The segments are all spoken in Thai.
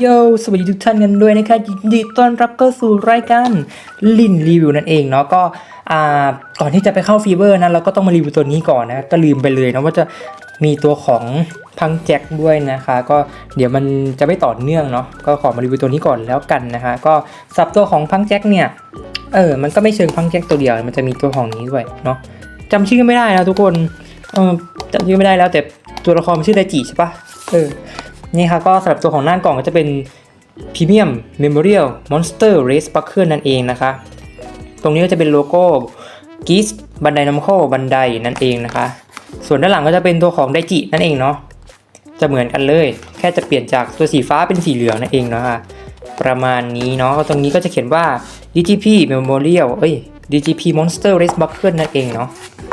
โย สวัสดีทุกท่านกันด้วยนะคะยินดีต้อนรับเข้าสู่รายการลินรีวิวนั่นเองเนาะก็อ่าก่อนที่จะไปเข้าฟีเวอร์นะเราก็ต้องมารีวิวตัวนี้ก่อนนะก็ลืมไปเลยนะว่าจะมีตัวของพังแจ็คด้วยนะคะ ก็เดี๋ยวมันจะไม่ต่อเนื่องเนาะก็ขอมารีวิวตัวนี้ก่อนแล้วกันนะคะ ก็สับตัวของพังแจ็คเนี่ยเออมันก็ไม่เชิงพังแจ็คตัวเดียวมันจะมีตัวของนี้ด้วยเนาะจำชื่อไม่ได้นะทุกคนเออจำชื่อไม่ได้แล้วแต่ตัวละครชื่อไดจิใช่ปะเออ นี่ค่ะก็สำหรับตัวของหน้ากล่องก็จะเป็น Premium Memorial Monster Race Buckle นั่นเองนะคะ ตรงนี้ก็จะเป็นโลโก้ g i s บันไดน้ำโคบันไดนั่นเองนะคะ ส่วนด้านหลังก็จะเป็นตัวของไดจินั่นเองเนาะจะเหมือนกันเลย แค่จะเปลี่ยนจากตัวสีฟ้าเป็นสีเหลืองนั่นเองนะคะประมาณนี้เนาะตรงนี้ก็จะเขียนว่า DGP Memorial เอ้ย DGP Monster Race Buckle นั่นเองเนาะ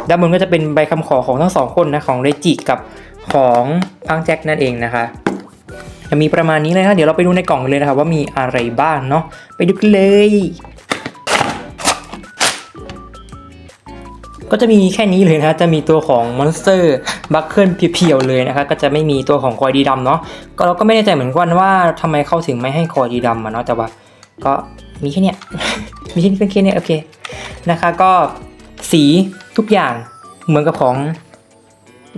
ด้านบนก็จะเป็นใบคำขอของทั้งสองคนนะของไดจิกับของพังแจ็คนั่นเองนะคะ จะมีประมาณนี้เลยนะเดี๋ยวเราไปดูในกล่องกันเลยนะครับว่ามีอะไรบ้างเนาะไปดูกันเลยก็จะมีแค่นี้เลยนะจะมีตัวของ Monster b u c k l e เพียวๆเลยนะคะก็จะไม่มีตัวของคอยดีดำเนาะก็เราก็ไม่แน่ใจเหมือนกันว่าทำไมเขาถึงไม่ให้คอยดีดำมาเนาะแต่ว่าก็มีแค่เนี้ยมีแค่นี้เป็นแค่เนี้ยโอเคนะคะก็สีทุกอย่างเหมือนกับของ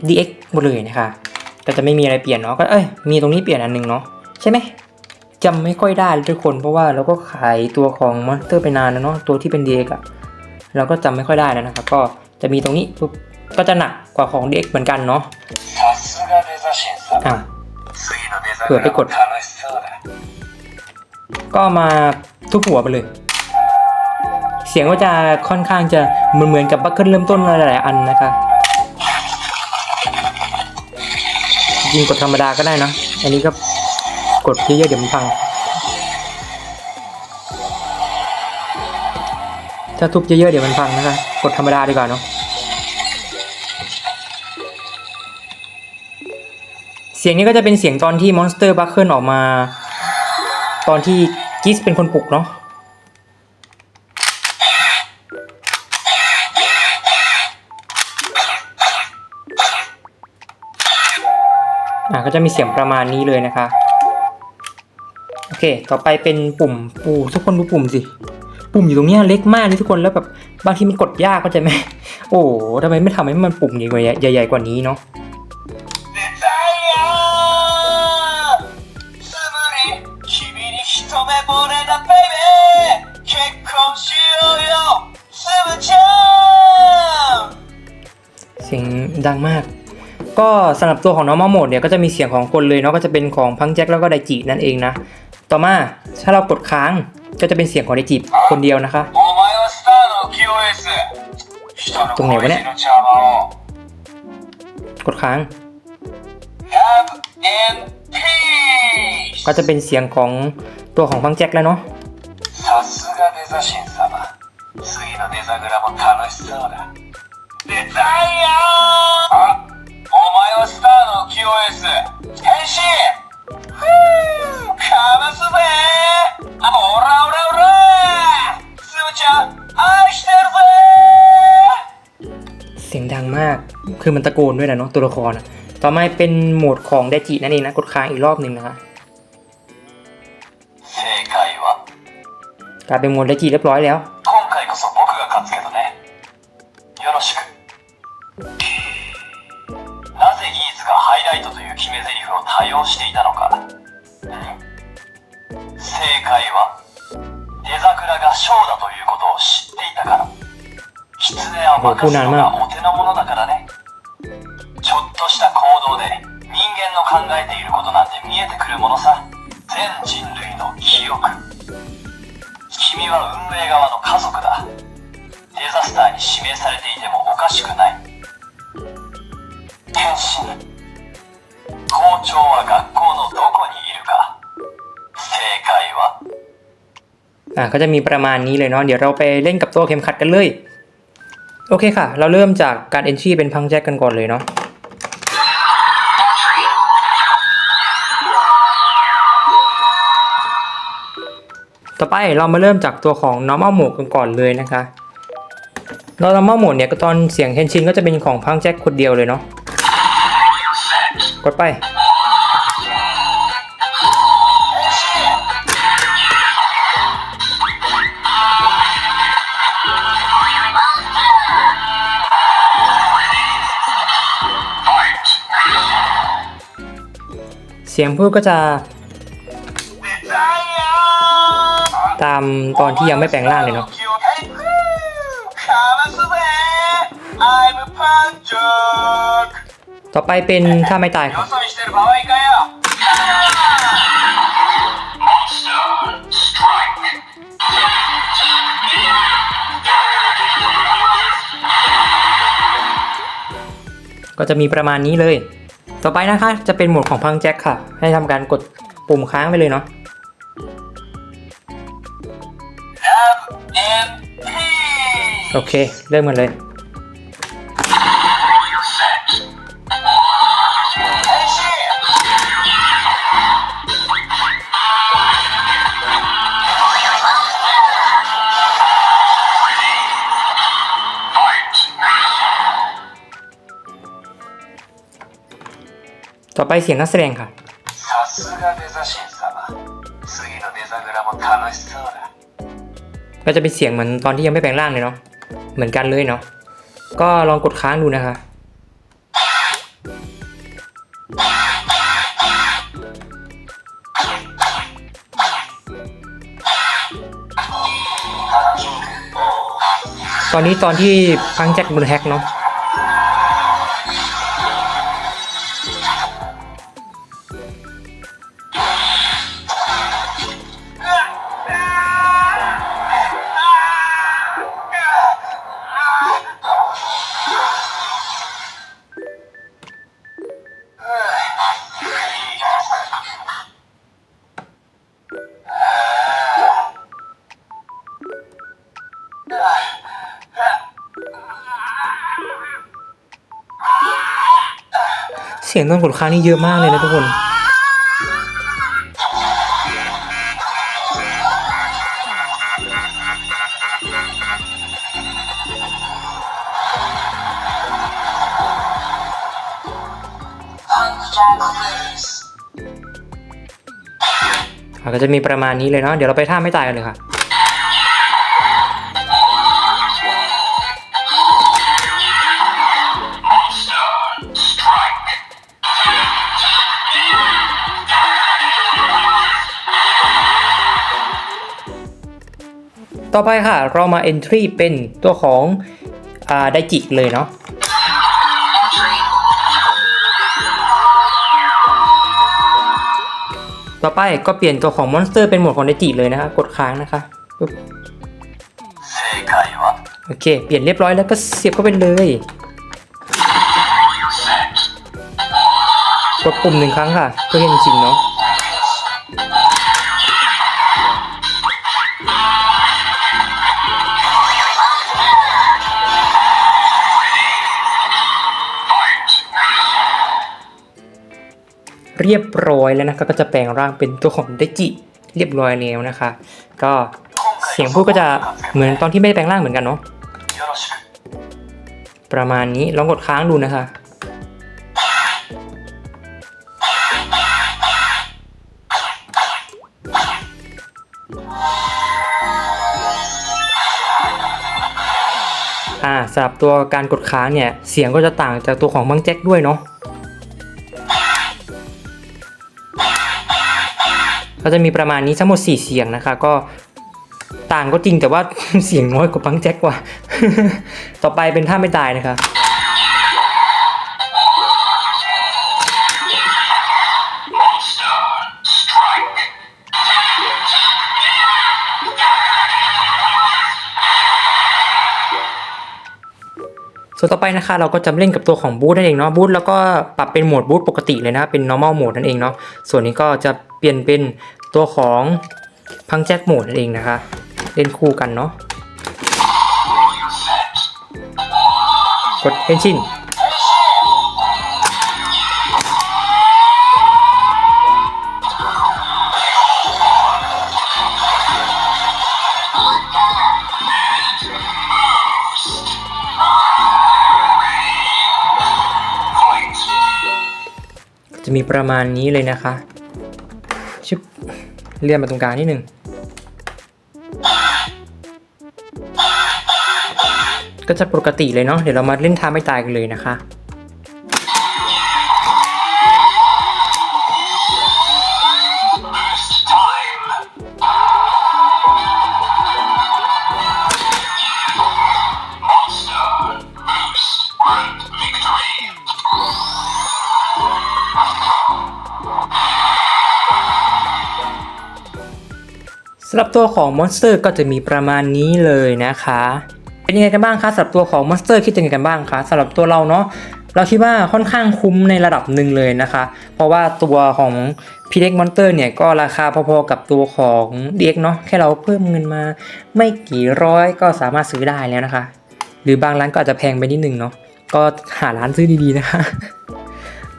DX หมดเลยนะคะ ก็จะไม่มีอะไรเปลี่ยนเนาะก็เอ้ยมีตรงนี้เปลี่ยนอันหนึ่งเนาะใช่ไหมจำไม่ค่อยได้ทุกคนเพราะว่าเราก็ขายตัวของมอนสเตอร์ไปนานแล้วเนาะตัวที่เป็นเด็กอะเราก็จำไม่ค่อยได้นะครับ ก็จะมีตรงนี้ปุ๊บก็จะหนักกว่าของเด็กเหมือนกันเนาะอะเผื่อไปกด ก็มาทุบหัวไปเลย เสียงก็จะค่อนข้างจะเหมือนเหมือนกับบัคเกิลเริ่มต้นหลายๆอันนะคะ จริงกดธรรมดาก็ได้นะ อันนี้ก็กดเยอะๆเดี๋ยวมันพัง ถ้าทุบเยอะๆเดี๋ยวมันพังนะคะ กดธรรมดาดีกว่าเนาะเสียงนี้ก็จะเป็นเสียงตอนที่มอนสเตอร์บัคเคิลออกมา ตอนที่กิสเป็นคนปลุกเนาะ อะ ก็จะมีเสียงประมาณนี้เลยนะคะ โอเค ต่อไปเป็นปุ่มปูทุกคนดูปุ่มสิ ปุ่มอยู่ตรงนี้เล็กมากเลยทุกคน แล้วแบบบางทีมันกดยากก็จะไหม โอ้ทำไมไม่ทำให้มันปุ่มใหญ่ใหญ่กว่านี้เนาะเสียงดังมาก ก็สำหรับตัวของน้องมาโมดเนี่ยก็จะมีเสียงของคนเลยเนาะก็จะเป็นของพังแจ็คแล้วก็ไดจินั่นเองนะ ต่อมาถ้าเรากดค้างก็จะเป็นเสียงของไดจิคนเดียวนะคะ ตรงไหนวะเนี่ย กดค้าง ก็จะเป็นเสียงของตัวของพังแจ็คแล้วเนาะ次のデザグラ ーの浮世エース変身ふうかますぜあオラオラオラすむちゃん愛してるぜ เสียงดังมาก คือมันตะโกนด้วยนะเนาะตัวละครอะต่อมาเป็นโหมดของไดจินั่นเองนะ กดค้างอีกรอบหนึ่งนะคะ 正解は กลายเป็นโหมดไดจิเรียบร้อยแล้ว は任すのがお手の物だからねちょっとした行動で人間の考えていることなんて見えてくるものさ全人類の記憶君は運営側の家族だデザスターに指名されていてもおかしくない天使校長は学校のどこにいるか正解は อ่ะก็จะมีประมาณนี้เลยเนาะ เดี๋ยวเราไปเล่นกับตัวเข็มขัดกันเลย โอเคค่ะ เราเริ่มจากการ entry เป็นพังแจ็คกันก่อนเลยเนาะต่อไปเรามาเริ่มจากตัวของ normal mode กันก่อนเลยนะคะ normal mode เนี่ยก็ตอนเสียงเฮนชินก็จะเป็นของพังแจ็คคนเดียวเลยเนาะกดไป เสียงพูดก็จะ ตามตอนที่ยังไม่แปลงร่างเลยเนาะต่อไปเป็นถ้าไม่ตายครับก็จะมีประมาณนี้เลย ต่อไปนะคะ จะเป็นโหมดของพังแจ็คค่ะ ให้ทำการกดปุ่มค้างไปเลยเนาะ Love and Peace โอเค เริ่มกันเลย ต่อไปเสียงนักแสดงค่ะก็จะเป็นเสียงเหมือนตอนที่ยังไม่แปลงร่างเลยเนาะ เหมือนกันเลยเนาะ ก็ลองกดค้างดูนะคะ ตอนนี้ตอนที่พังแจ็คมือแฮกเนาะ เสียงตอนกดค้างนี่เยอะมากเลยนะทุกคน ก็จะมีประมาณนี้เลยเนาะ เดี๋ยวเราไปท่าไม่ตายกันเลยค่ะ ต่อไปค่ะ เรามา entry เป็นตัวของไดจิเลยเนาะต่อไปก็เปลี่ยนตัวของมอนสเตอร์เป็นหมวดของไดจิเลยนะคะ กดค้างนะคะโอเค เปลี่ยนเรียบร้อยแล้วก็เสียบเข้าไปเลยกดปุ่มหนึ่งครั้งค่ะเพื่อเห็นจริงเนาะ เรียบร้อยแล้วนะคะก็จะแปลงร่างเป็นตัวของเดจิเรียบร้อยแล้วนะคะ ก็เสียงพูดก็จะเหมือนตอนที่ไม่ได้แปลงร่างเหมือนกันเนาะประมาณนี้ลองกดค้างดูนะคะ อ่สำหรับตัวการกดค้างเนี่ย เสียงก็จะต่างจากตัวของมังแจ็คด้วยเนาะ ก็จะมีประมาณนี้ทั้งหมด 4 เสียงนะคะ ก็ต่างก็จริงแต่ว่าเสียงน้อยกว่าบังแจ็คกว่า ต่อไปเป็นท่าไม่ตายนะคะส่วนต่อไปนะคะเราก็จะเล่นกับตัวของบูธนั่นเองเนาะบูธแล้วก็ปรับเป็นโหมดบูธปกติเลยนะเป็น normal mode นั่นเองเนาะส่วนนี้ก็จะ เปลี่ยนเป็นตัวของพังแจ็คโหมดนั่นเองนะคะ เล่นคู่กันเนาะกดเพนชินจะมีประมาณนี้เลยนะคะ เลื่อนมาตรงกลางนิดนึง ก็จะปกติเลยเนาะ เดี๋ยวเรามาเล่นท้าไม่ตายกันเลยนะคะำหรับตัวของมอนสเตอร์ก็จะมีประมาณนี้เลยนะคะ เป็นยังไงกันบ้างคะสำหรับตัวของมอนสเตอร์คิดยังไงกันบ้างคะสำหรับตัวเราเนาะเราคิดว่าค่อนข้างคุ้มในระดับหนึ่งเลยนะคะ เพราะว่าตัวของพีเด็กมอนสเตอร์เนี่ยก็ราคาพอๆกับตัวของเด็กเนาะแค่เราเพิ่มเงินมา ไม่กี่ร้อยก็สามารถซื้อได้แล้วนะคะ หรือบางร้านก็อาจจะแพงไปนิดนึงเนาะก็หาร้านซื้อดีๆนะคะ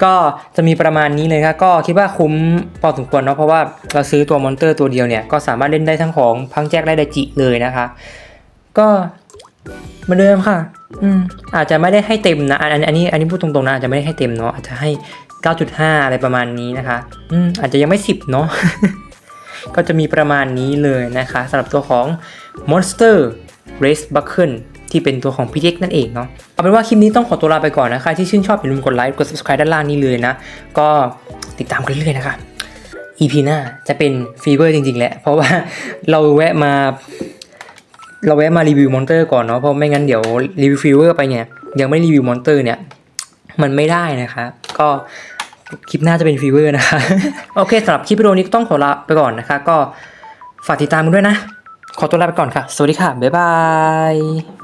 ก็จะมีประมาณนี้เลยครับก็คิดว่าคุ้มพอสมควรเนาะเพราะว่าเราซื้อตัวมอนเตอร์ตัวเดียวเนี่ยก็สามารถเล่นได้ทั้งของพังแจ็คและไดจิเลยนะคะ ก็เหมือนเดิมค่ะ อืมอาจจะไม่ได้ให้เต็มนะอันอันอันนี้อันนี้พูดตรงๆนะอาจจะไม่ได้ให้เต็มเนาะอาจจะให้ 9.5 อะไรประมาณนี้นะคะ อืมอาจจะยังไม่ 10 เนาะก็จะมีประมาณนี้เลยนะคะสำหรับตัวของ Monster Race Buckle ที่เป็นตัวของพี่เจ๊กนั่นเองเนาะเอาเป็นว่าคลิปนี้ต้องขอตัวลาไปก่อนนะคะที่ชื่นชอบอย่าลืมกดไลค์กด subscribe ด้านล่างนี้เลยนะ ก็ติดตามกันเรื่อยๆนะคะ EP หน้าจะเป็นฟีเวอร์จริงๆแหละ เพราะว่าเราแวะมาเราแวะมารีวิวมอนเตอร์ก่อนเนาะเพราะไม่งั้นเดี๋ยวรีวิวฟีเวอร์ไปเนี่ยยังไม่รีวิวมอนเตอร์เนี่ยมันไม่ได้นะคะ ก็คลิปหน้าจะเป็นฟีเวอร์นะคะ โอเคสำหรับคลิปวิดีโอนี้ก็ต้องขอลาไปก่อนนะคะ ก็ฝากติดตามกันด้วยนะ ขอตัวลาไปก่อนค่ะ สวัสดีค่ะ บ๊ายบาย